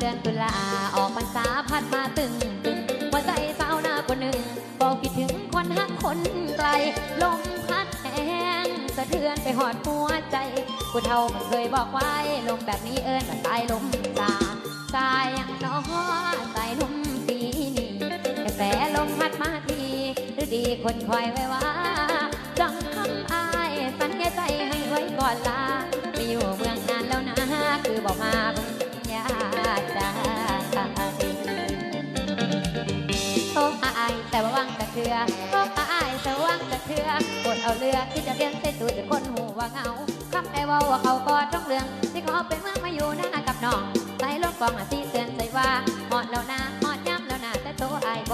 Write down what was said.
เดือนตุลาออกพรรษาพัดมาตึงตึงหัวใจสาวหน้าคนหนึ่งบอกคิดถึงคนหักคนไกลลมพัดแห้งสะเทือนไปหอดหัวใจผู้เฒ่ามันเคยบอกไว้ลมแบบนี้เอิญว่าสายลมซาสายอย่างน้อสายลมปีนี้กระแสลมพัดมาทีหรือดีคนคอยไว้ว่าจังคำ แต่ว่าว่างแต่เถื่อก็ปาอายแต่ว่างแต่เถื่อกดเอาเรือที่จะเรียนเส้นตูจะคนหูว่าเงาคำไอ้ว่าว่าเขาก็ต้องเรื่องที่เขาไปเมื่อมาอยู่หน้ากับน้องใส่ลงกองอะที่เตือนใจว่าหอดแล้วนะหอดย่ำแล้วนะแต่โตอายบ